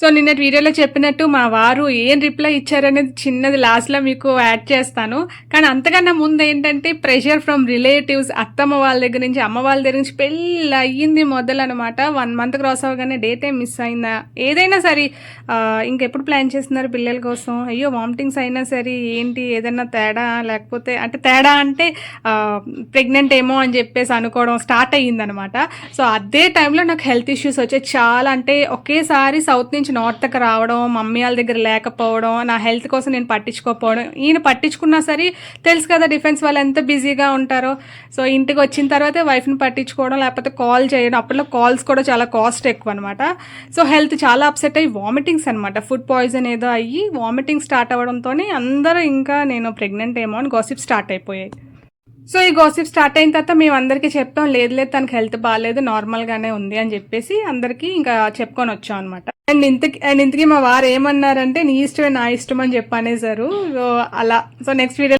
So నిన్నటి వీడియోలో చెప్పినట్టు మా వారు ఏం రిప్లై ఇచ్చారనేది చిన్నది లాస్ట్లో మీకు యాడ్ చేస్తాను. కానీ అంతకన్నా ముందు ఏంటంటే ప్రెషర్ ఫ్రమ్ రిలేటివ్స్ అత్తమ్మ వాళ్ళ దగ్గర నుంచి అమ్మ వాళ్ళ దగ్గర నుంచి పెళ్ళి అయ్యింది మొదలు అనమాట వన్ మంత్ క్రాస్ అవ్వగానే డేట్ ఏం మిస్ అయిందా? ఏదైనా సరే ఇంకెప్పుడు ప్లాన్ చేస్తున్నారు పిల్లల కోసం? అయ్యో వామిటింగ్స్ అయినా సరే ఏంటి? ఏదైనా తేడా? లేకపోతే అంటే తేడా అంటే ప్రెగ్నెంట్ ఏమో అని చెప్పేసి అనుకోవడం స్టార్ట్ అయ్యిందనమాట. సో అదే టైంలో నాకు హెల్త్ ఇష్యూస్ వచ్చాయి. చాలా అంటే ఒకేసారి సౌత్ నుంచి నార్త్కి రావడం మమ్మీ వాళ్ళ దగ్గర లేకపోవడం నా హెల్త్ కోసం నేను పట్టించుకోకపోవడం ఈయన పట్టించుకున్నా సరే తెలుసు కదా డిఫెన్స్ వాళ్ళు ఎంత బిజీగా ఉంటారో. సో ఇంటికి వచ్చిన తర్వాతే వైఫ్ని పట్టించుకోవడం లేకపోతే కాల్ చేయడం. అప్పట్లో కాల్స్ కూడా చాలా కాస్ట్ ఎక్కువ అనమాట సో హెల్త్ చాలా అప్సెట్ అయ్యి వామిటింగ్స్ అనమాట ఫుడ్ పాయిజన్ ఏదో అయ్యి వామిటింగ్ స్టార్ట్ అవ్వడంతో అందరూ ఇంకా నేను ప్రెగ్నెంట్ ఏమో అని గాసిప్ స్టార్ట్ అయిపోయాయి. సో ఈ గాసిప్ స్టార్ట్ అయిన తర్వాత మేము అందరికీ చెప్తాం లేదు లేదు తనకి హెల్త్ బాగాలేదు నార్మల్గానే ఉంది అని చెప్పేసి అందరికీ ఇంకా చెప్పుకొని వచ్చాం అనమాట అండ్ ఇంతకి అండ్ ఇంతకీ మా వారు ఏమన్నారంటే నీ ఇష్టమే నా ఇష్టం అని చెప్పనేసారు సో అలా సో నెక్స్ట్ వీడియో